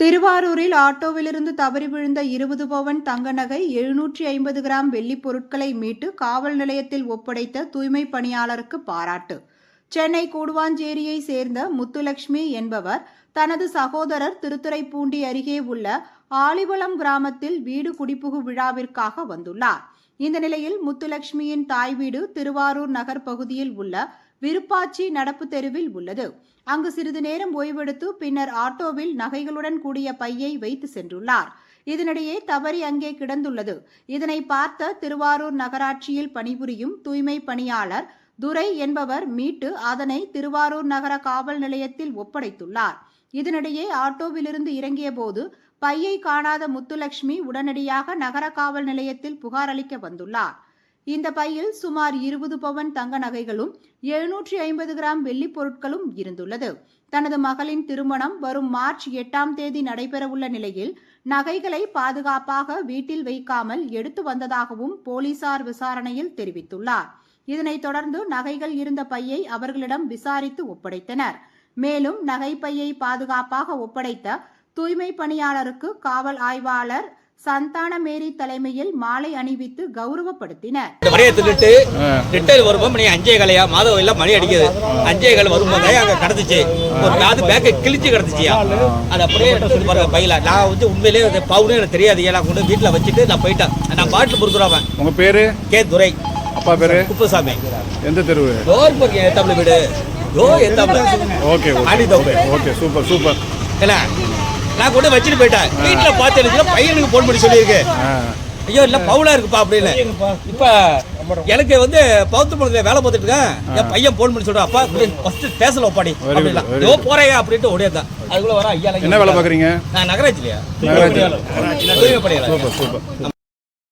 திருவாரூரில் ஆட்டோவிலிருந்து தவறி விழுந்த இருபது பவன் தங்க நகை எழுநூற்றி ஐம்பது கிராம் வெள்ளிப் பொருட்களை மீட்டு காவல் நிலையத்தில் ஒப்படைத்த தூய்மை பணியாளருக்கு பாராட்டு. சென்னை கூடுவாஞ்சேரியை சேர்ந்த முத்துலட்சுமி என்பவர் தனது சகோதரர் திருத்துறைப்பூண்டி அருகே உள்ள ஆலிவளம் கிராமத்தில் வீடு குடிபுகு விழாவிற்காக வந்துள்ளார். இந்த நிலையில் முத்துலட்சுமியின் தாய் வீடு திருவாரூர் நகர் பகுதியில் உள்ள விருப்பாச்சி நடப்பு தெருவில் உள்ளது. அங்கு சிறிது நேரம் ஓய்வெடுத்து பின்னர் ஆட்டோவில் நகைகளுடன் கூடிய பையை வைத்து சென்றுள்ளார். இதனிடையே தவறி அங்கே கிடந்துள்ளது. இதனை பார்த்த திருவாரூர் நகராட்சியில் பணிபுரியும் தூய்மை பணியாளர் துரை என்பவர் மீட்டு அதனை திருவாரூர் நகர காவல் நிலையத்தில் ஒப்படைத்துள்ளார். இதனிடையே ஆட்டோவிலிருந்து இறங்கிய போது பையை காணாத முத்துலட்சுமி உடனடியாக நகர காவல் நிலையத்தில் புகார் அளிக்க வந்துள்ளார். இந்த பையில் சுமார் இருபது பவன் தங்க நகைகளும் எழுநூற்றி ஐம்பது கிராம் வெள்ளிப் பொருட்களும் இருந்துள்ளது. தனது மகளின் திருமணம் வரும் மார்ச் எட்டாம் தேதி நடைபெறவுள்ள நிலையில் நகைகளை பாதுகாப்பாக வீட்டில் வைக்காமல் எடுத்து வந்ததாகவும் போலீசார் விசாரணையில் தெரிவித்துள்ளார். இதனைத் தொடர்ந்து நகைகள் இருந்த பையை அவர்களிடம் விசாரித்து ஒப்படைத்தனர். மேலும் நகைப்பையை பாதுகாப்பாக ஒப்படைத்த தூய்மை பணியாளருக்கு காவல் ஆய்வாளர் சந்தான மேரி தலைமையில் மாலை அணிவித்து கௌரவப்படுத்தினர். இந்த மணியை தின்னுட்டு ரிட்டைல் வரும்போது மணி அஞ்சே கலையா? மாதவ எல்லாம் மணி அடிக்குது. அஞ்சே கால் வரும்போது அங்க கடந்துச்சு. ஒரு காது பேக்கை கிழிச்சு கிடந்துச்சியா? அது அப்படியே எடுத்து பாருங்க பையில. நான் வந்து உண்மையிலேயே அந்த பவுனே எனக்கு தெரியாது. ஏன்னா கொண்டு வீட்டில் வச்சுட்டு நான் போயிட்டேன். நான் பாட்டில் பொறுக்குறவன் உங்க பேரு? கே துரை. அப்பா பேரு? குப்புசாமி. எந்த தெருவு? டோர் பக்கம் ஏத்தாப்புல வீடு. டோ ஏத்தாப்புல ஓகே ஓகே. Super super. இல்ல நான் கொண்டு வச்சுட்டு போயிட்டேன். வீட்டில் பார்த்து எனக்கு பையனுக்கு ஃபோன் பண்ணி சொல்லியிருக்கு. ஐயோ இல்ல பவுலா இருக்குப்பா அப்படின்னு. இப்ப எனக்கு வந்து பௌத்த மண்டலத்துல வேலை பார்த்துட்டு இருக்கேன். என் பையன் போன் பண்ணி சொல்றான் அப்பா ஃபர்ஸ்ட் ஸ்டேஷன்ல ஒப்பாடி அப்படிலாம் very யோ போறேன் அப்படின்ட்டு ஓடியதான் அதுக்குள்ள வர ஐயா என்ன வேலை பார்க்குறீங்க? நான் நகராட்சிலையா நகராட்சி.